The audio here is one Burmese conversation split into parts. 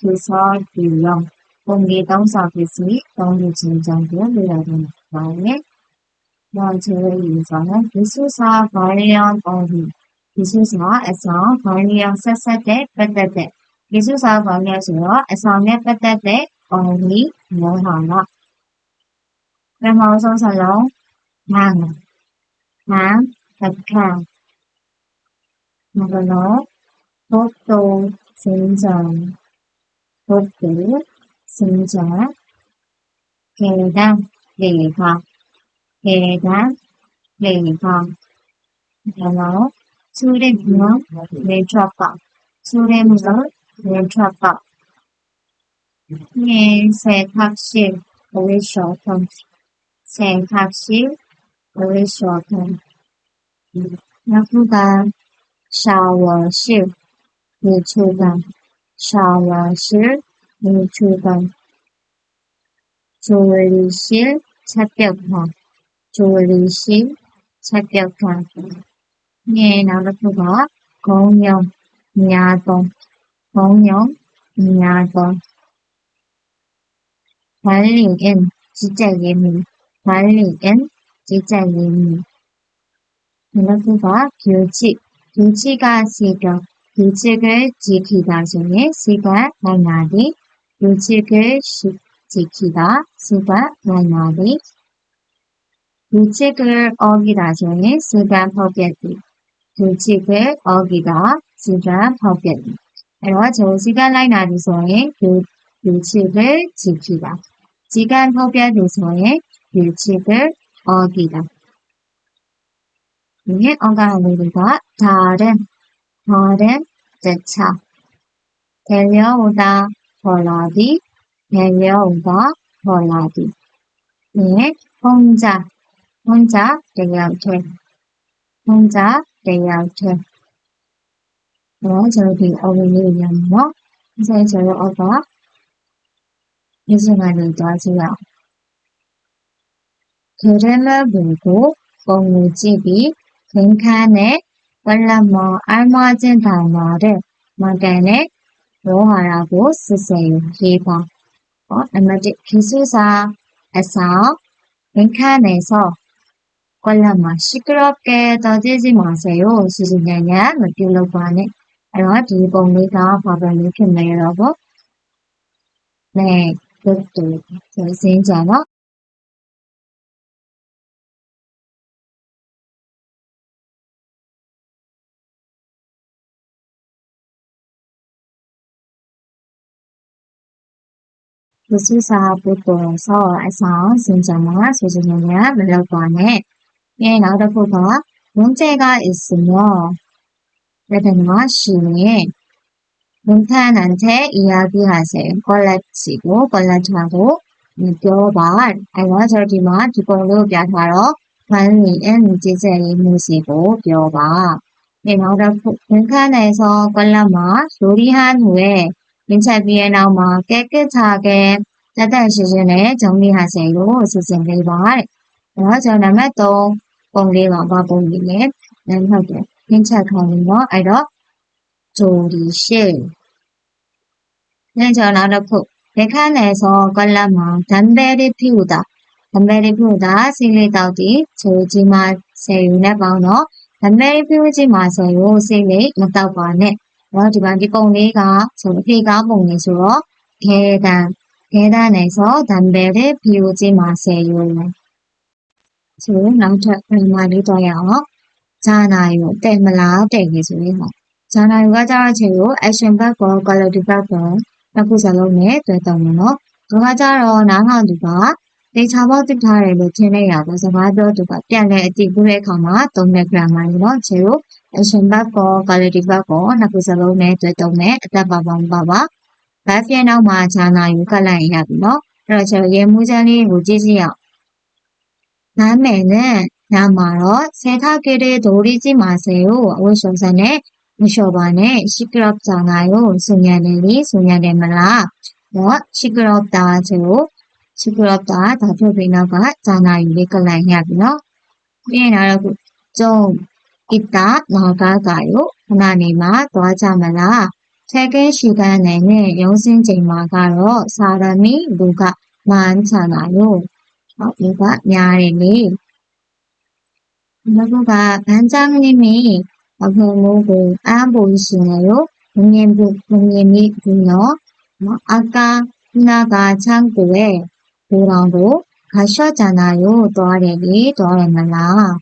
그래서 유형 공기 동사 기술이 공기 진정된 내용을 나오네. 먼저의 인사는 기술사 관련 어휘 기술사에서 관련 세세대 빼대대 기술사 관련에서의 빼대대 어휘 모하나 그마우성살롱 당, 당, 백향 나그노 복도 진정 hút tử, sinh giả, kề đăng, lì hoặc kề đá, lì phòng. Hello, su đêm nhớ, lê cho cọ, su đêm nhớ, lê cho cọ. Nghe xe taxi, lê số thông, xe taxi, lê số thông. Nhớ phụ ta, sao và sỉ như vậy ta sao sao 我是，你出的，sao 我是。 노초방, 조리실 차벽화, 조리실 차벽화, 네, 예, 나루토가 공영, 야동, 공영, 야동. 관리인, 진짜 예민, 관리인, 진짜 예민. 나루토가 규칙, 규칙과 시격, 규칙을 지키다 중에 시간, 나날이, 요직을 지키다, 쓰다, 만나리. 요직을 어기다, 저는 쓰다, 법연이. 요직을 어기다, 쓰다, 법연이. 여러분, 저 시간 라인 하기서의 요칙을 지키다. 시간 법에 대해서의 요칙을 어기다. 이게 어가하는과 다른, 다른, 쫓차 데려오다, voladi, 내려오다, voladi. 네, 혼자, 혼자, 내려오되, 혼자, 내려오되. 네, 저기 어머니는요, 이제 저희 어버, 이 시간에 도와주요. 그름을 물고, 고무집이 빈칸에, 원래 뭐, 알맞은 단어를, 마간에 로하라고 쓰세요. 기본. 어, 나머지 기술사에서 빈칸에서 꼴라마 시끄럽게 떠들지 마세요. 시즌년년 느끼려고 하는 그런 비공리가 밥을 느낀다 여러분. 네, 그것도 결승전어 도시사 보도에서 에서 진정한 소진이나 물러관에 예 나라보다 문제가 있으며 레베노아 시에 문탄한테 이야기하세요. 걸레치고 걸레하고 느껴봐 알려주기만 기본으로 변화로 관리는 문제제의 모시고 뼈바 예, 나라 문탄에서 걸레마 요리한 후에 ရင်ချက်ပြီးတဲ့နောက်မှာကဲကစ်ချာကဲတက်တက်ရှင်းရှင်းနဲ့ဂျုံလေးဟာစေလို့အစီအစဉ်လေးပါတဲ့။အဲတော့ကျွန်တော်နံပါတ်3ပုံလေးပါဘာပုံလေးလဲ။အဲဟုတ်တယ်။ရင်ချက်ခေါင်းလေးပေါ့အဲ့တော့ဂျိုဒီရှေ့။ညကျွန်တော်နောက်တစ်ခုလက်ခန်းနယ်ဆောကွက်လက်မှာဒမ်ဘဲလေးဖြူတာဒမ်ဘဲလေးဖြူတာစီလေးတောက်တီဂျိုကြီးမှာဆေယူနဲ့ပေါင်းတော့ဒမ်ဘဲလေးဖြူကြီးမှာဆေယူစီလေးမတောက်ပါနဲ့။ တော့ဒီမှာဒီပုံလေးကဆိုအဖေကားပုံလေးဆိုတော့ခဲတန်ခဲတန်နဲ့ဆိုဒမ်ဘဲလေးဖြူကြီးမှာဆေယူမယ်။ဆိုနောက်ထပ်ပြန်မလေးတော့ရအောင်။ဂျာနာယူတဲ့မလားတဲ့ကြီးဆိုရင်ဟောဂျာနာယူကကြတော့ချေကို action back ကို quality back ကိုတစ်ခုစလုံးနဲ့တွဲတောင်းမယ်နော်။ဒီကကြတော့နားထောင်သူကဒေချာပေါက်တစ်ထားတယ်လို့ထင်နေရပါစကားပြောသူကပြန်လဲအတိပြုတဲ့အခါမှာသုံးတဲ့ grammar လေးနော်ချေကို action verb ကို quality verb ကိုနှစ်ခုစလုံးနဲ့တွဲတုံးနဲ့အသက်ပါပေါင်းပါပါ verb ရဲ့နောက်မှာဂျာနာယူကလိုက်ရပြီနော်အဲ့တော့ကျွန်တော်ရေမှုချမ်းလေးကိုကြည့်စီအောင်နားမယ်နဲ့နားမှာတော့ဆေထားခဲ့တဲ့ဒိုရီကြီးမှာဆေကိုအဝတ်ရှုံစံနဲ့မလျှော်ပါနဲ့ရှိကရပ်ဂျာနာကိုစုံရတယ်လေစုံရတယ်မလားတော့ရှိကရပ်တာချေကိုရှိကရပ်တာဒါဖြစ်ပြီးနောက်ကဂျာနာယူလေးကလိုက်ရပြီနော်ပြီးရင်တော့ကျုံ 이따 나가가요. 하나님아 도와자마라. 퇴근 시간에는 영신제마가로 사람이 누가 많잖아요. 어, 누가 냐리니. 누가 반장님이 그 어, 부모고 안 보이시네요. 부모님, 부모님이군요. 어, 뭐, 아까 누나가 창고에 뭐라고 가셨잖아요. 도와내기 도와내말라.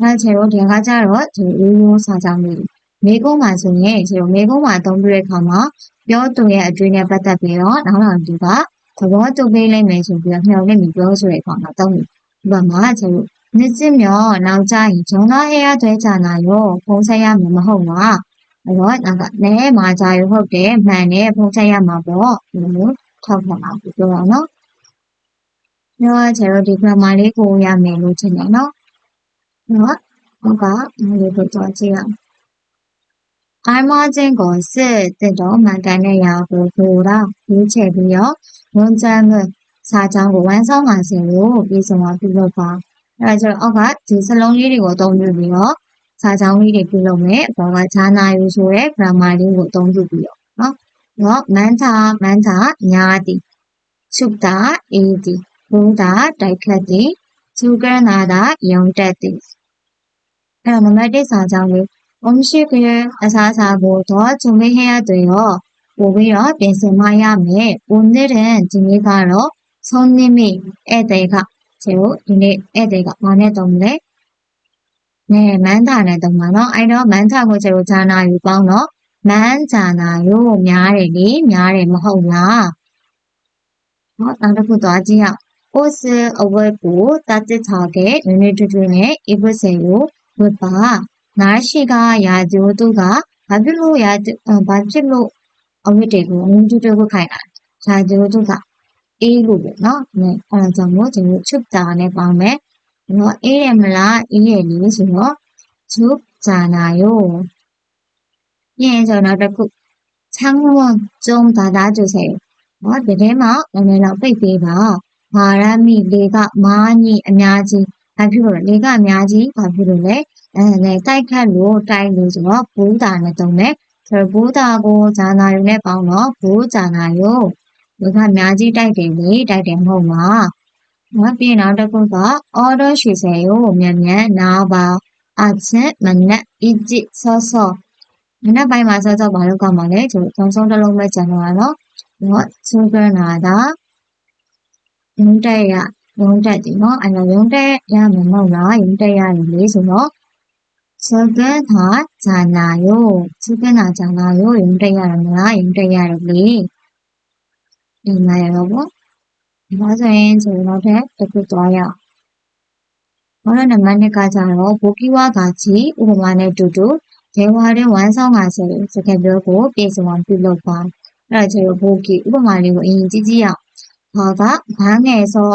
အဲချေတို့ဒီကကြတော့ဒီရိုးရိုးစာကြောင်းလေးမေကုန်းမှာဆိုရင်ချေတို့မေကုန်းမှာအသုံးပြုတဲ့အခါမှာပြောသူရဲ့အတွေ့နဲ့ပတ်သက်ပြီးတော့နောက်နောက်သူကသဘောတူပေးလိုက်မယ်ဆိုပြီးတော့မျှော်လင့်ပြီးပြောဆိုတဲ့အခါမှာသုံးတယ်ဒီဘက်မှာချေတို့နှစ်စစ်မြောနောက်ကြရင်ဂျုံသားဟဲရသွဲကြနာရောဖုံးဆက်ရမှာမဟုတ်လားအဲ့တော့နောက်ကနဲမာကြရဟုတ်တယ်မှန်တယ်ဖုံးဆက်ရမှာပေါ့ဒီလိုထောက်ထားပါပြောတာနော်ညောချေတို့ဒီ grammar လေးကိုရမယ်လို့ထင်တယ်နော် 무엇? 뭐가? 이렇게 저지요. 알맞은 것을 뜯어 만들려고 보라 일체비요 문장은 사장고 완성하세요. 미성어 빌로바. 그래서 어가 두슬렁일이고 동주비요. 사장일이 빌로메 뭐가 자나유소의 그라마리고 동주비요. 어? 많다 많다 야디 춥다 이디 보다 달카디 죽을 나다 영자디 할머니 사장이 음식을 사사고 더 준비해야 돼요. 오히려 배심해야 해. 오늘은 준비가로 손님이 애들과 제우 이니 애들과 많이 덥네. 네, 많다네 덥만어. 아니요, 많다고 제우 자나요 방어. 많잖아요. 며느리 며느리 먹어라. 어, 나도 그도 아지야. 옷을 입고 따뜻하게 눈을 두드려 입으세요. ဝတ်ပါနားရှိကရာဇိုသူကဘာဖြစ်လို့ရာဘာဖြစ်လို့အဝတ်တွေကိုအငုံကျွတ်ဝတ်ခိုင်းတာရာဇိုသူကအေးလို့ပေါ့နော်အဲအဲကြောင့်မို့ကျွန်တော်ချွတ်တာနဲ့ပေါင်းမယ်တော့အေးရမလားအေးရနေဆိုတော့ချွတ်ဇာနာယောပြန်ဆိုတော့တစ်ခုချမ်းဝန်းကျုံသာသာကျုပ်စေနော်ဒီထဲမှာနည်းနည်းတော့ပြိတ်ပေးပါမာရမီလေးကမာညီအများကြီး ဘာဖြစ်လို့လဲလေကအများကြီးဘာဖြစ်လို့လဲအဲနဲ့တိုက်ခတ်လို့တိုက်လို့ဆိုတော့ဘူတာနဲ့တုံးမယ်ဆိုတော့ဘူတာကိုဇာနာယူနဲ့ပေါင်းတော့ဘူဇာနာယူဒီကအများကြီးတိုက်တယ်လေတိုက်တယ်မဟုတ်လားနော်ပြီးရင်နောက်တစ်ခုက order ရှိစေရောမြန်မြန်နားပါအချက်မနက်အစ်จิဆော့ဆော့မနက်ပိုင်းမှာဆော့ဆော့ဘာလို့ကောက်မှာလဲကျွန်တော်သုံးဆုံးတစ်လုံးပဲကျန်တော့တာနော်နော်ဆူဂရနာတာရုံးတက်ရ ရုံးတက်ကြည့်နော်အဲ့တော့ရုံးတက်ရမယ်မဟုတ်လားရုံးတက်ရရင်လေဆိုတော့စကန်ဟာဇာနာယောစကန်ဟာဇာနာယောရုံးတက်ရမလားရုံးတက်ရတယ်လေဒီမှာရတော့ပေါ့ဒီမှာဆိုရင်ဆိုတော့တက်တစ်ခုသွားရအောင်ောရနမနစ်ကကြတော့ဘူကီဝါကကြီးဥပမာနဲ့တူတူရေဝါတဲ့ဝမ်းဆောင်ကဆယ်စကပြောကိုပြင်စုံအောင်ပြုလုပ်ပါအဲ့ဒါကျတော့ဘူကီဥပမာလေးကိုအရင်ကြည့်ကြည့်အောင်ဘာကဘာငယ်စော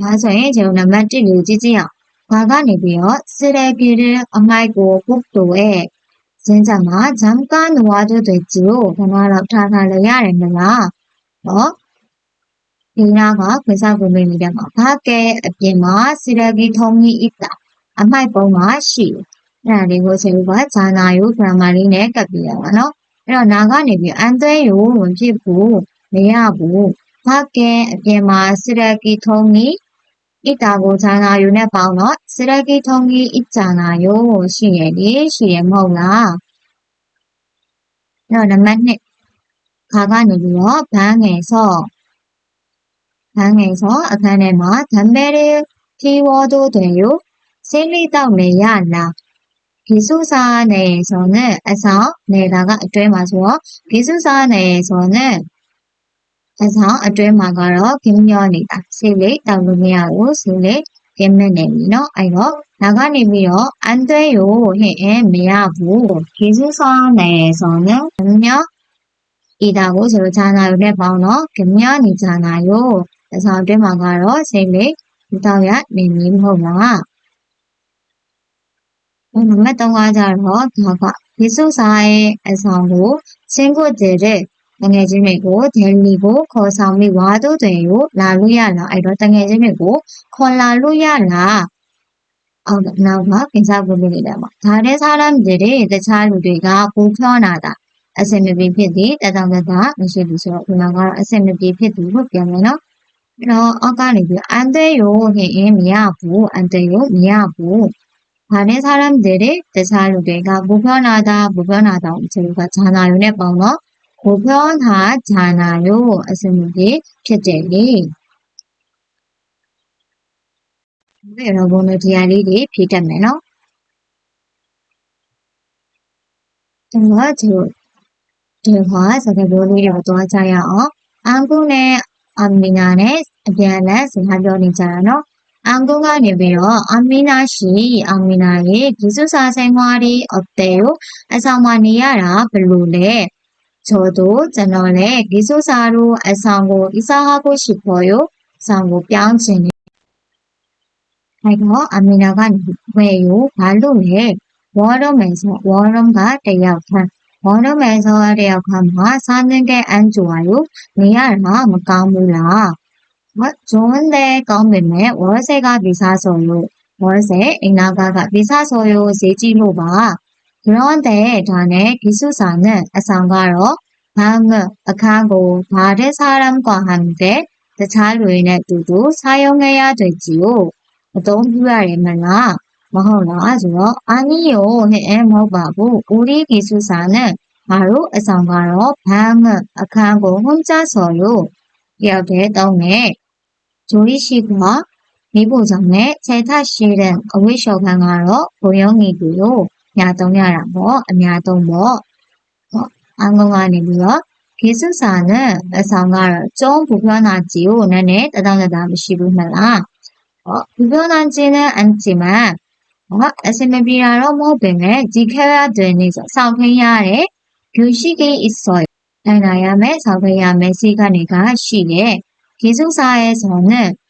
ဒါဆိုရင်ကျွန်တော်နံပါတ်1ကိုကြည့်ကြည့်အောင်ဒါကနေပြီးတော့စရေကီရအမိုက်ကိုပုတ်တိုရဲ့စင်းကြမှာဂျမ်ကန်ဝါဒိုတွေကျိုးခဏတော့ထားထားလဲရတယ်မလားเนาะဒီနာကခွေစားကိုမေးမိတယ်မှာဘာကဲအပြင်မှာစရေကီထုံးကြီးဣတာအမိုက်ပုံမှာရှိအဲ့ဒါလေးကိုကျွန်တော်ကဂျာနာယိုဂရမာလေးနဲ့ကပ်ပြရပါเนาะအဲ့တော့နာကနေပြီးအန်သွဲယိုမဖြစ်ဘူးမရဘူးဘာကဲအပြင်မှာစရေကီထုံးကြီး 있다고 잖아요. 네, 방어 쓰레기통이 있잖아요. 시에리 시에 뭐가? 여름만에 가관으로 방에서 방에서 아카네마 뭐 담배를 피워도 돼요. 실리다메야 나 기숙사 내에서는 에서 내다가 에 맞죠? 기숙사 내에서는 အဆောင်အတွင်းမှာကတော့ခင်းမျောနေတာဆေးလေးတောက်လို့မရဘူးဆေးလေးခ ကင်းမဲ့နေပြီเนาะအဲ့တော့ဒါကနေပြီးတော့အန်သွဲကိုဟင်အဲမရဘူးယေစုဆောင်နေဆိုရင်ညဤတာကိုဆိုတော့ဂျာနာယိုနဲ့ပေါင်းတော့ကမြနီဂျာနာယိုအဆောင်တွင်းမှာကတော့စိတ်လေးဒီတော့ရနေမည်မဟုတ်လားနံပါတ်3ကကြတော့ဒါကယေစုဆိုင်ရဲ့အဆောင်ကိုဆင်းကိုတည်တဲ့ တငယ်ချင်းတွေကိုဒယ်လီကိုခေါ်ဆောင်ပြီးဝါတို့တွေကိုလာလို့ရလားအဲ့တော့တငယ်ချင်းတွေကိုခေါ်လာလို့ရလားအော်နောက်ကကိစ္စကိုလုပ်နေတယ်ပေါ့ဒါတဲ့စားရမ်းတွေတခြားလူတွေကပူဖြောနာတာအစင်မပြေဖြစ်သည်တတောင်တတာမရှိဘူးဆိုတော့ဒီမှာကတော့အစင်မပြေဖြစ်သူလို့ပြောမယ်နော်အဲ့တော့အောက်ကနေပြီးအန်တဲရိုဟင်အင်းမရဘူးအန်တဲရိုမရဘူးဒါနဲ့စားရမ်းတွေတခြားလူတွေကပူဖြောနာတာပူဖြောနာတာအချိန်ကဂျာနာယုံနဲ့ပေါင်းတော့ ပူဖြောနာဂျာနာယုံအစင်မပြေဖြစ်တယ်လေဒီရောဘုံတို့ဒီအလေးတွေဖြည့်တတ်မယ်နော်ဒီမှာကျွန်တော်ဒီမှာစကားပြောလေးတွေတော့ကြရအောင်အန်ကုနဲ့အမီနာနဲ့အပြန်အလှန်စကားပြောနေကြတာနော်အန်ကုကနေပြီးတော့အမီနာရှိအမီနာရဲ့ဒီစုစာဆိုင်ခွားဒီအတဲကိုအဆောင်မှာနေရတာဘယ်လိုလဲ 저도 저런의 미소사로 애상고 이사하고 싶어 요. 상고 뺨치 니. 아이고 아미나가 왜 요? 말로 왜? 워럼에서 워럼과 대역한 워럼에서 대역한과 사는 게 안 좋아 요. 미알마 못감물라 좋은데 까매매 월세가 비싸서 요. 월세 이나가가 비싸서 요. 세지로 봐. 그런데 단의 기수사는 상가로 방어, 악하고 다른 사람과 함께 그 자료인의 두두 사용해야 되지요. 동주알이 말라, 뭐라죠? 아니요, 해먹바고 우리 기수사는 바로 상가로 방어, 악하고 혼자서요. 이렇게 동해 조이시과 미보정의 세타실은 어휘쇼강화로 고용이고요. န်းကိုဟွန်ချဆော်လို့ရောက်တဲ့တောင်းနဲ့ဂျိုရီရှိကမိဖို့ကြောင့်နဲ့ခြေထရှိတဲ့အဝိရှော်ခံကတော့ဘုံရုံငီကူကိုညာသုံးရတာပေါ့အများသုံးပေါ့ဟောအငုံကနေပြီးတော့ဂေစုစာနဲ့အဆောင်ကတော့ကျုံးဘူပြောနာကြီးကိုနည်းနည်းတတောင်းတတာမရှိဘူးမလားဟောဘူပြောနာကြီးနဲ့အန်ချီမဟောအစမပြေတာတော့မဟုတ်ပင်လည်းဒီခဲရတဲ့နေဆိုစောင့်ခင်းရတယ်ယူရှိကိအစောနိုင်လာရမယ်စောင့်ခင်းရမယ်စီကနေကရှိတယ်ဂေစုစာရဲ့ဆိုနဲ့အဆောင်မော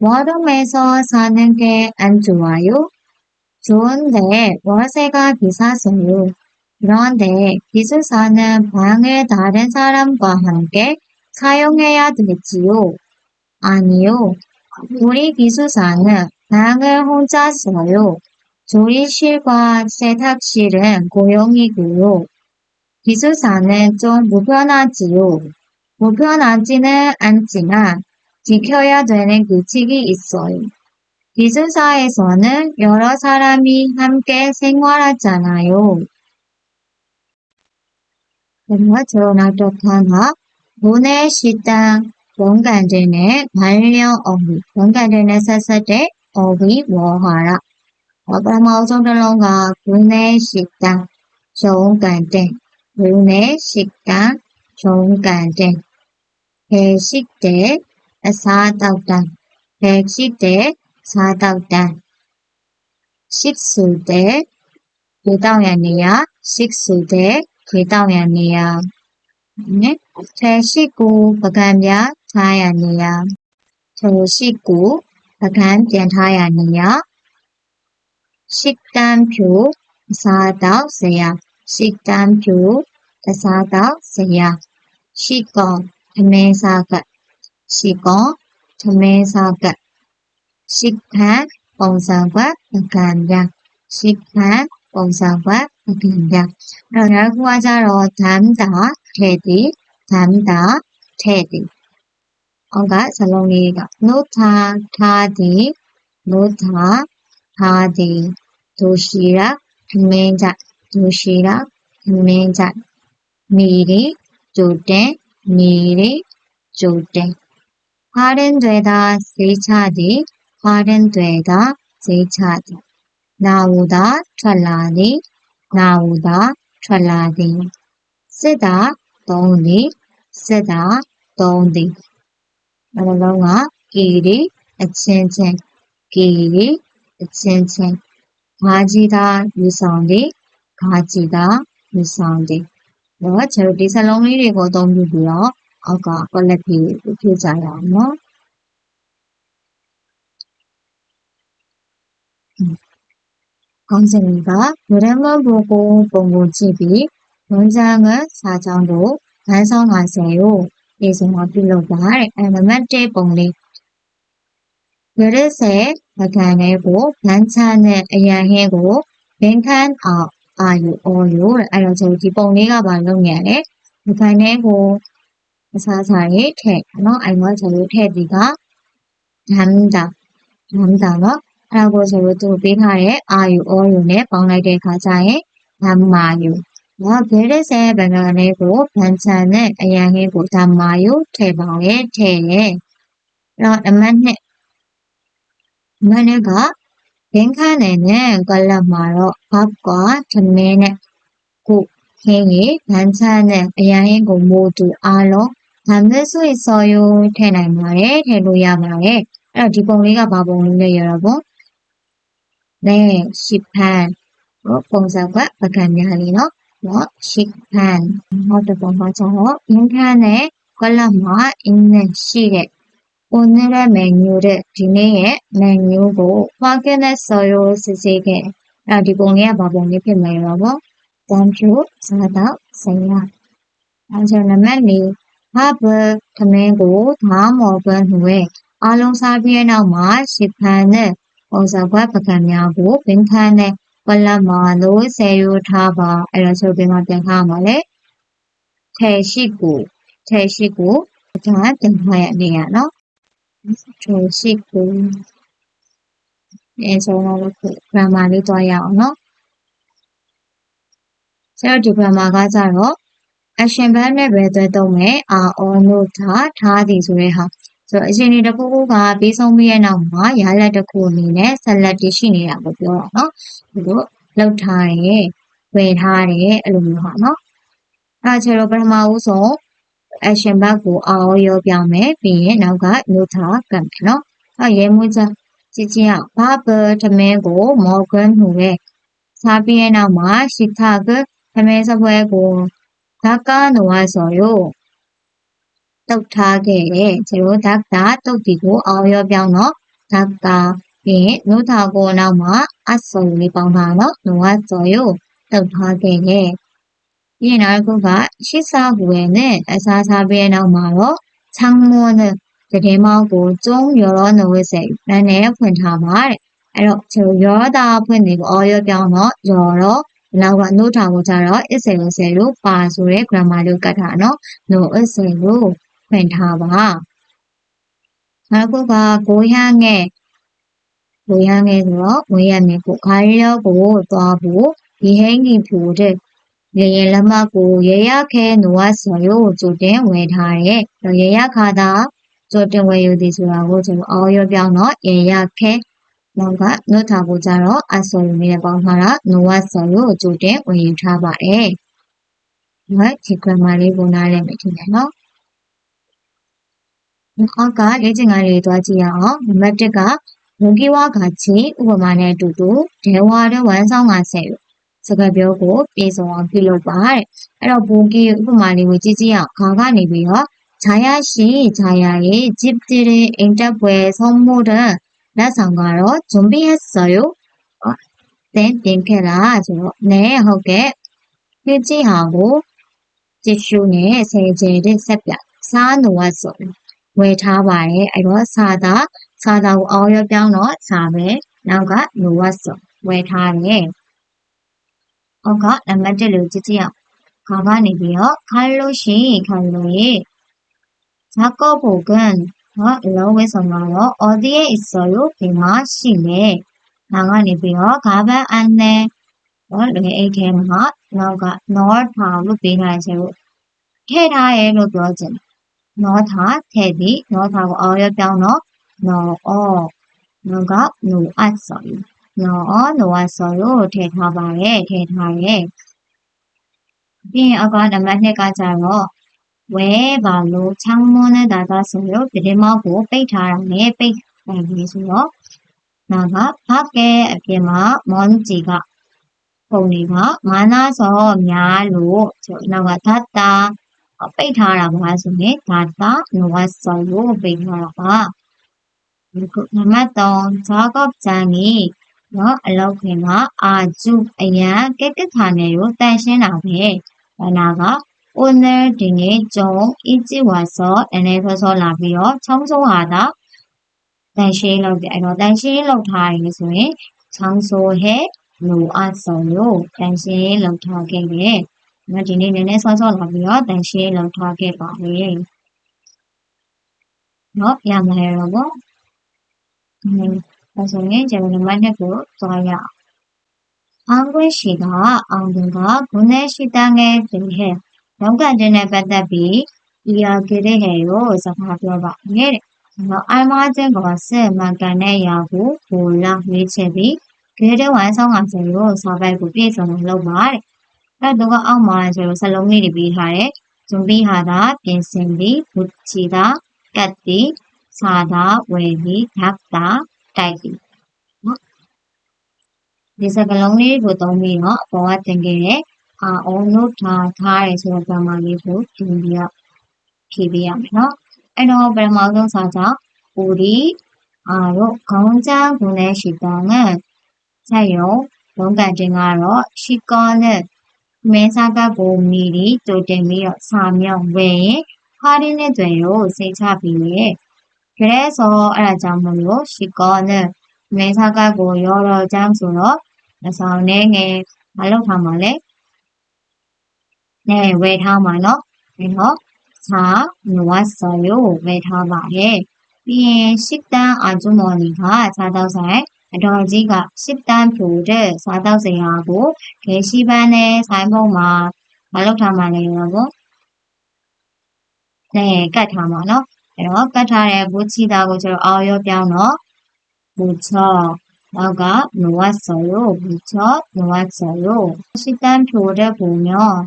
워름에서 사는 게 안 좋아요? 좋은데 월세가 비싸서요. 그런데 기숙사는 방을 다른 사람과 함께 사용해야 되지요. 아니요. 우리 기숙사는 방을 혼자 써요. 조리실과 세탁실은 고용이고요. 기숙사는 좀 불편하지요. 불편하지는 않지만 지켜야 되는 규칙이 있어요. 기숙사에서는 여러 사람이 함께 생활하잖아요. 정말 전화도 하나, 보내 시당, 연간전에 관련 어휘, 연간전에 사사대 어휘 워하라. 어그마우 정도론가 보내 시당, 정간전, 보내 시당, 정간전, 배식대, အစားတောက်တိုင်းဘယ်ဖြစ်တဲ့စားတောက်တိုင်းရှိစုတဲ့ရေတောက်ရနေရရှိစုတဲ့ရေတောက်ရနေရနိထဲရှိကိုပကံပြထားရနေရထဲရှိကိုပကံပြန်ထားရနေရရှိတန်းဖြူအစားတောက်စရာရှိတန်းဖြူအစားတောက်စရာရှိကောင်အမဲစားက ရှိကောထမဲစားကရှိခန်ပုံစံကွက်ပကံရရှိခန်ပုံစံကွက်ပကံရအဲ့တော့ခုကကြတော့ဓမ္မတာထဲတိဓမ္မတာထဲတိအောင်ကဇလုံးလေးကနုထာထာတိနုထာထာတိဒုရှိရခမင်းကြဒုရှိရခမင်းကြနေရီဂျိုတဲနေရီဂျိုတဲ င်ဟာရင်တွေသာဈေးချသည်ဟာရင်တွေသာဈေးချသည်နာဝူသာထွက်လာသည်နာဝူသာထွက်လာသည်စစ်သာသုံးသည်စစ်သာသုံးသည်အလုံးကကီရီအချင်းချင်းကီရီအချင်းချင်းငါးကြီးသာယူဆောင်သည်ငါးကြီးသာယူဆောင်သည်တော့ကျွန်တော်ဒီစလုံးလေးတွေကိုအသုံးပြုပြီးတော့ အောက်က collect ဖြည့်ဖြည့်ကြရအောင်နော်ခေါင်းစဉ်ကဗရမဘိုကိုပုံကိုကြည့်ပြီးဝန်ကြမ်းကစာကြောင်းကိုလမ်းဆောင်ပါစေကိုဒီစမှာပြုလုပ်ပါတဲ့အဲနံပါတ်1ပုံလေးရရဆဲပကံလေးကိုလမ်းချနဲ့အရန်ဟင်းကိုဘင်းခန်းအောင်အာယူအော်ယူတဲ့အဲ့တော့ကျွန်တော်ဒီပုံလေးကပါလုပ်နေရတယ်ပကံလေးကိုအစားအစာရေးထည့်နော်အဲ့တော့ကျွ န်တော်ထည့်ပြီးကဒမ်ဒါဒမ်ဒါနော်အဲ့ဒါကိုကျွန်တော်တို့ပေးထားတဲ့အာယူအော်ယူနဲ့ပေါင်းလိုက်တဲ့အခါကျရင်ဓမ္မာယူနော်ဘယ်တဲ့ဆဲဘန်ကနေကိုဗန်ချန်နဲ့အရန်ဟင်းကိုဓမ္မာယူထည့်ပါရဲ့ထည့်ရဲ့အဲ့တော့နံပါတ်2နံပါတ်ကဘင်းခန်းနဲ့နဲ့ကလပ်မှာတော့ဘတ်ကသမင်းနဲ့ကိုဟင်းကြီးဗန်ချန်နဲ့အရန်ဟင်းကိုမိုးတူအားလုံး ဒါမဲ့ဆိုရင်ဆော်ယိုထည့်နိုင်ပါတယ်ထည့်လို့ရပါတယ်အဲ့တော့ဒီပုံလေးကဘာပုံလေးလဲရတာပေါ့လဲရှစ်ဖန်ပုံစံကပကံများလေးနော်နော်ရှစ်ဖန်ဟောတဲ့ပုံစံကျတော့အင်ခန်းနဲ့ကလပ်မှာအင်းနဲ့ရှိတဲ့ပုံနဲ့မန်နျူတဲ့ဒီနေ့ရဲ့မန်နျူကိုပါကက်နဲ့ဆော်ယိုစစ်ဆေးခဲ့အဲ့ဒီပုံလေးကဘာပုံလေးဖြစ်မယ်ရောပေါ့ Thank you စားတော့ဆရာအဲ့ဒါနံပါတ်၄ ဖဘခမင်းကိုသာမော်ကွန်းနှွေအလုံးစားပြီးနောက်မှာရှစ်ဖန်နဲ့ဩဇာဘွက်ပကံများကိုပင်ခန်းနဲ့ပလက်မှာလို့ဆယ်ယူထားပါအဲ့ဒါဆိုပြန်ပြန်ထားမှာလေထဲရှိကိုထဲရှိကိုဒါကတင်ထားရနေရနော်ထဲရှိကိုအဲဆိုတော့လို့ဂရမ်မာလေးတွားရအောင်နော်ဆရာဒီဂရမ်မာကကြတော့ အရှင်ဘတ်နဲ့ပဲတွဲသုံးမယ်အာအောလို့ထားထားသည်ဆိုတဲ့ဟာဆိုတော့အရှင်ဒီတစ်ခုခုကပြီးဆုံးပြီးရဲ့နောက်မှာရလက်တစ်ခုအနေနဲ့ဆက်လက်တည်ရှိနေတာကိုပြောတာနော်ဒီလိုလောက်ထားရဲဝယ်ထားရဲအဲ့လိုမျိုးဟာနော်အဲ့ဒါကျတော့ပထမဦးဆုံး action bag ကိုအာအောရောပြမယ်ပြီးရင်နောက်ကလို့ထားကံမယ်နော်အဲ့ရဲမွေးချကြည့်ကြည့်အောင်ဘာဘတမင်းကိုမော်ဂန်ဟူရဲ့စားပြီးရဲ့နောက်မှာရှိသကတမင်းစပွဲကို ဒါကနိုဝါဆိုရောတုတ်ထားခဲ့တယ်ကျွန်တော်ဓာတ်တာတုတ်ဒီကိုအော်ရောပြောင်းတော့ဓာတ်တာပြီးရင် nota ကိုနောက်မှာအဆုံလေးပေါင်းထားတော့နိုဝါဆိုရောတုတ်ထားခဲ့တယ်ပြီးရင်နောက်တစ်ခုကရှစ်စားဟူရဲ့နဲ့အစားစားပြီးတဲ့နောက်မှာတော့ချောင်းမွန်းတဲ့တကယ်မောက်ကိုကျုံရောရောနဝိစေနန်းနဲ့ဖွင့်ထားပါတဲ့အဲ့တော့ကျွန်တော်ရောတာဖွင့်နေကိုအော်ရောပြောင်းတော့ရောတော့ နောက်ကနို့ထားကိုကြတော့ is လို့ဆယ်လို့ပါဆိုတဲ့ grammar လို့ကတ်ထားနော် no is လို့ဖွင့်ထားပါနောက်ခုကကိုရငဲ့ကိုရငဲ့ဆိုတော့ဝေးရမယ်ကိုခါရောကိုသွားဖို့ဒီဟင်းကြီးဖြူတဲ့ရေရလက်မကိုရေရခဲနဝဆော်ရိုးကြိုတင်ဝယ်ထားတဲ့ရေရခါသာကြိုတင်ဝယ်ယူသည်ဆိုတာကိုကျွန်တော်အော်ရောပြောင်းတော့ရေရခဲ နောက်ကနှုတ်ထားဖို့ကြတော့အဆော်ယူနေတဲ့ပေါင်းထားတာနဝဆော်ရိုးကြိုတင်ဝယ်ယူထားပါတယ်။ဒီဒီ grammar လေးကိုနားလည်မယ်ထင်တယ်နော်။အောက်ကလေ့ကျင့်ခန်းလေးတွားကြည့်ရအောင်နံပါတ်1ကမူကီဝါကချီဥပမာနဲ့အတူတူဒေဝါတဲ့ဝမ်းဆောင်ကဆယ်စကားပြောကိုပြေဆုံးအောင်ပြုလုပ်ပါတဲ့အဲ့တော့ဘူကီဥပမာလေးကိုကြည့်ကြည့်အောင်ခါကနေပြီးတော့ဂျာယာရှိဂျာယာရဲ့ဂျစ်တီရဲ့အင်တက်ပွဲဆုံးမှုတဲ့ 나상가로 준비했어요. 어, 네, 땡땡케라 내 네, 허게 휴지하고 지슈니 세제를 셉야 사, 놓았어. 왜 자바에 이거 사다 사다, 어여병너 사베 나가 놓았어. 왜 자래 어가 남만들로 지지요. 가만히요. 칼로시 칼로이 작업복은 နော်အလုံးဝဲဆိုတော့ audience is sorrow ဒီမှာရှိမယ်။နောက်ကနေပြီးတော့ carbon anion နော်လူငယ်အိတ်ထဲမှာနောက်က north ထောင်လို့ပေးထားတယ်ဆိုတော့ထည့်ထားရဲလို့ပြောချင်တယ်။ north ထောင်ထည့်ပြီး north ထောင်ကိုအောင်ရပြောင်းတော့ no all နောက်က no i sorry no all no i sorrow ကိုထည့်ထားပါရဲ့ထည့်ထားရဲ့။ပြီးရင်အကောင်နံပါတ်2ကကြတော့ ဝဲပါလို့ချောင်းမွန်းတဲ့ဒါသာဆိုတော့ပြတင်းမောက်ကိုပိတ်ထားတာနဲ့ပိတ်နိုင်ပြီဆိုတော့နာကဘကဲအပြင်မှာမွန်ကြီးကပုံတွေကမာနာစောများလို့ဆိုနောက်ကသတ္တာပိတ်ထားတာပါဆိုရင်ဒါတာနဝဆောလို့ပိတ်ထားတာပါဒီကနမတောဇာကော့ဂျန်ကြီးနော်အလောက်ခင်ကအာကျုအရန်ကက်ကက်ခါနေရောတန်ရှင်းတာပဲဘာနာက 오늘 ဒီနေ့좀 일찍 와서 NF에서 လာပြီးတော့청소하다တန်ရှင်းလုပ်တယ်အဲ့တော့တန်ရှင်းလုပ်ထားရင်ဆိုရင်청소해 놓았어요တန်ရှင်းလုပ်ထားခဲ့တယ်။ဒါဒီနေ့နည်းနည်းစောစောလာပြီးတော့တန်ရှင်းလုပ်ထားခဲ့ပါမယ်။နော်ရမယ်ရောပေါ့။อืมဒါဆိုရင်ကျွန်တော်နံပါတ်2ကိုသွားရအောင်။အောင်ခွင့်ရှိကအောင်သူကဂုဏရှိတန်းငယ်ဖြစ်ဟဲ့။ လောကကျင်းနဲ့ပတ်သက်ပြီးဒီယာကြတဲ့ဟဲ့ကိုစကားပြောပါမယ်တဲ့။နော်အိုင်မာချင်းကစစ်မှန်ကန်တဲ့ຢာကိုဘူလာရွေးချယ်ပြီးခေတဲ့ဝိုင်းဆောင်ကဆိုရောစာပိုက်ကိုပြည့်စုံအောင်လုပ်ပါတဲ့။အဲ့တော့အောက်မှာဆိုတော့စလုံးလေးတွေပြီးထားတယ်။ဇွန်ပြီးဟာတာပြင်ဆင်ပြီးဘူချီတာကတ်တီစာတာဝယ်ပြီးဓာတ်တာတိုက်ပြီးနော်ဒီစကလုံးလေးကိုသုံးပြီးတော့အပေါ်ကတင်ခဲ့တဲ့ အာအုံလို့ထားထားရဲဆိုတော့ပမာလေးကိုတင်ပြီးတော့ဖြည့်ပေးရမယ်နော်အဲ့တော့ပထမဆုံးစာကြောင့်ဦးဒီအာတော့ခေါင်းချမ်းကုနဲ့ရှိတောင်းနဲ့ဆက်ရုံလုံးကန်တင်ကတော့ရှိကောနဲ့မဲစားကပုံမီဒီတိုတင်ပြီးတော့စာမြောက်ဝယ်ရင်ဟာရင်းနဲ့တွေ့ရောစိတ်ချပြီးလေ그래서အဲ့ဒါကြောင့်မလို့ရှိကောနဲ့မဲစားကကိုရောတော့ចောင်းဆိုတော့မဆောင်နေငယ်မ 네, 왜 다 말어? 그래서 자 왔어요. 왜 다 말해? 위에 식당 아주머니가 사다살 아버지가 식당 표를 사다세하고 게시판에 살포마 말로타만해 여러분. 네, 까타마너. 그래서 까타에 붙이다고 저 어여변어 붙여 나가 놓았어요. 붙여 놓았어요. 식단 표를 보면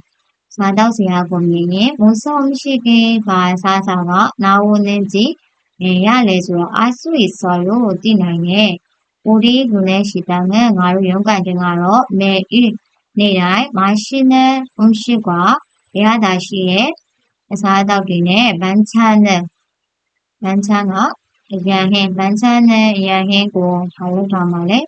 မာတော့စရာကိုမြင်ရင်မုံစုံရှိကေဘာစားဆောင်တော့နာဝလင်းကြီးနေရလေဆိုတော့အဆူရီဆော်လို့တည်နိုင်ရဲ့ပိုဒီလူလဲရှိတယ်ငါတို့ရုံးကန်တင်ကတော့မဲဤနေ့တိုင်းမရှိနေဘုံရှိကွာဘုရားသာရှိရဲ့အစားအသောက်တွေနဲ့ဗန်ချန်နဲ့ဗန်ချန်ကအရန်ဟင်းဗန်ချန်နဲ့အရန်ဟင်းကိုထားလို့ထားပါလေ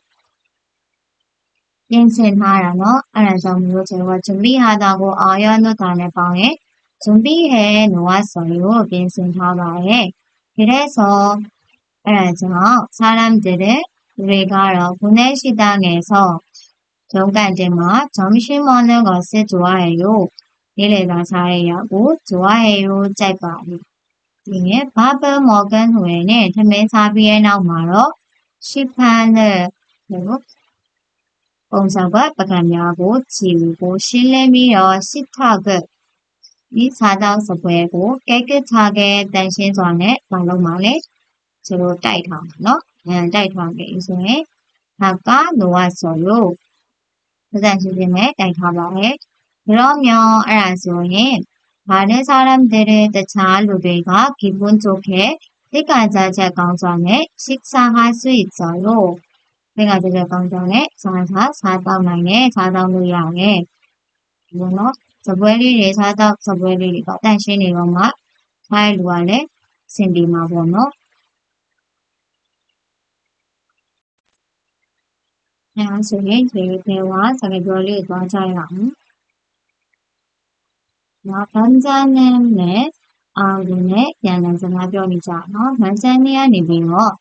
ပြင်ဆင်ထားတာเนาะအဲ့ဒါကြောင့်မလို့제가 준비하다고 아연어단의 방에 준비해 놓았어요. 빈센터바에. 그래서 그래서 사람들을 우리가 보내 시당에서 정간제마 점심 먹는 것을 좋아해요. 이래다 잘해요. 좋아해요. 짧아요. 이게 밥을 먹은 후에는 틈에 사비에 나오마로 시판을 엄성과 바람이하고 지우고 실내미어 시탁을 이 사다서 보이고 깨끗하게 단신성에 말로만에 주로 따이탕너 따이탕게 이소에 아까 놓았어요. 그단 시즌에 따이탕바에 그러면 알았어요. 많은 사람들의 대차로들과 기분 좋게 뜨거운 자제 강성에 식사할 수 있어요. သိက္ခာကြချက်ကောင်းစွာနဲ့စားစားစားတောက်နိုင်တယ်စားတောက်လို့ရတယ်ဒီလိုနော်စပွဲလေးတွေစားတောက်စပွဲလေးတွေကတန့်ရှင်းနေတော့မှခိုင်းလူကလည်းစင်ပြီးမှာပေါ့နော်အဲဒါဆိုရင်ဒီဘေဝါစကားပြောလေးသွားကြရအောင်နော်ဗန်ဂျန်နဲ့အောင်ဒီနဲ့ပြန်လည်စကားပြောနေကြနော်ဗန်ဂျန်နေကနေပြီးတော့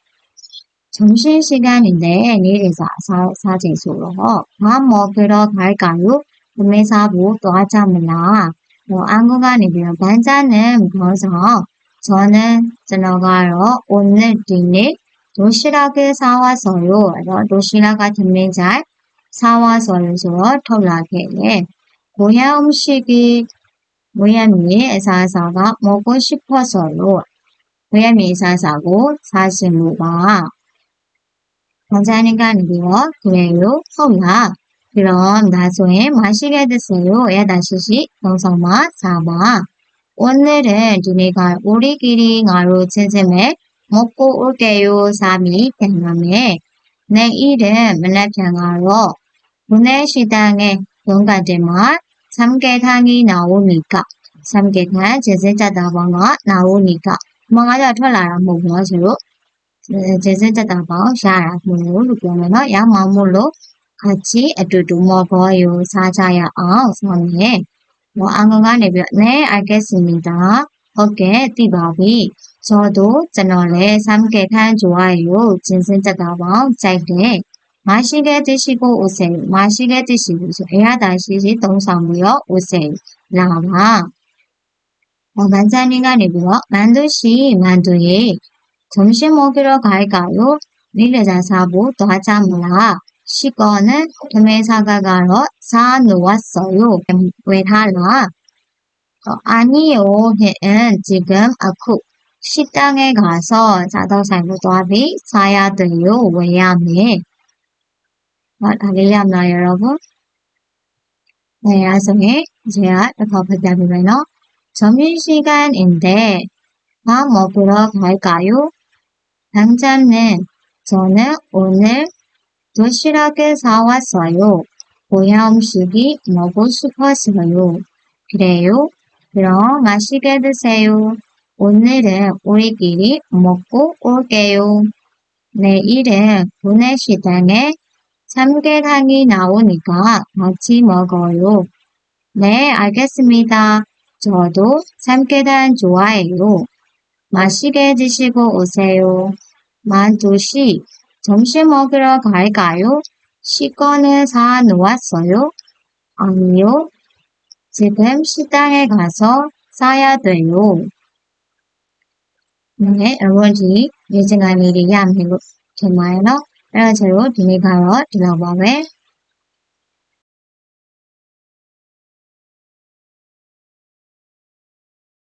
점심시간인데 내일사사사진소로 밥 먹으러 갈까요구매사고또하자면라뭐안구가니비반자는그래서 저는 저너가로 오늘 뒤에 도시락을 사와서요. 그래서 도시락가 듣는 잘 사와서요. 털라게 고향 음식이 모양이 사사가 먹고 싶어서요. 고양이 사사고 사실로가 괜찮은 게 아니고요. 그래요, 허야. 그럼 나소에 마시게 드세요에 다시시 영성마 사마. 오늘은 우리가 우리끼리 가루 지짐에 먹고 올게요 삼이 백남에 내일은 문래평화로 문해시당에 용가제마 삼계탕이 나오니까 삼계탕 제제자다방가 나오니까 뭔가 잘 털라라 뭐, 뭐 먹어가지고 ကျေစက်တက်တာပေါ့ရတာမျိုးလို့ပြောမယ်နော်ရောင်းမောင်းမို့လို့အချီအတူတူမော်ဘောကိုစားကြရအောင်ဆောင်းနေမော်အောင်ကနေပြီးတော့နဲအကက်စီမီတာဟုတ်ကဲ့သိပါပြီဇော်တို့ကျွန်တော်လည်းဆမ်ကဲထန်းဂျွာကိုကျင်းစင်းတက်တာပေါ့ကြိုက်တယ်မရှိတဲ့တရှိကိုအိုဆယ်မရှိတဲ့တရှိကိုဆိုအရာတာရှိရှိသုံးဆောင်ပြီးတော့အိုဆယ်လာပါ။မန်ကျန်နေကနေပြီးတော့မန်သူရှိမန်သူရေ 점심 먹으러 갈까요? 미래자사 모두 하자무라. 시건은 도매사가 가러 사놓았어요. 왜 달라? 어, 아니요. 해은 지금 아쿠. 식당에 가서 자더살무도합이 사야 돼요. 왜야매? 알겠나요, 여러분? 네, 나중에 제가 더보자면요 점심시간인데 밥 먹으러 갈까요? 당장은 저는 오늘 도시락을 사왔어요. 음식이 먹고 싶었어요. 그래요? 그럼 맛있게 드세요. 오늘은 우리끼리 먹고 올게요. 내일은 구내시장에 삼계탕이 나오니까 같이 먹어요. 네, 알겠습니다. 저도 삼계탕 좋아해요. 맛있게 드시고 오세요. 만두씨, 점심 먹으러 갈까요? 식권을 사놓았어요? 아니요. 지금 식당에 가서 사야 돼요. 네, 아버지, 예전한 일이야, 미국, 정말로, 그래서 제가 가요, 들어봐요.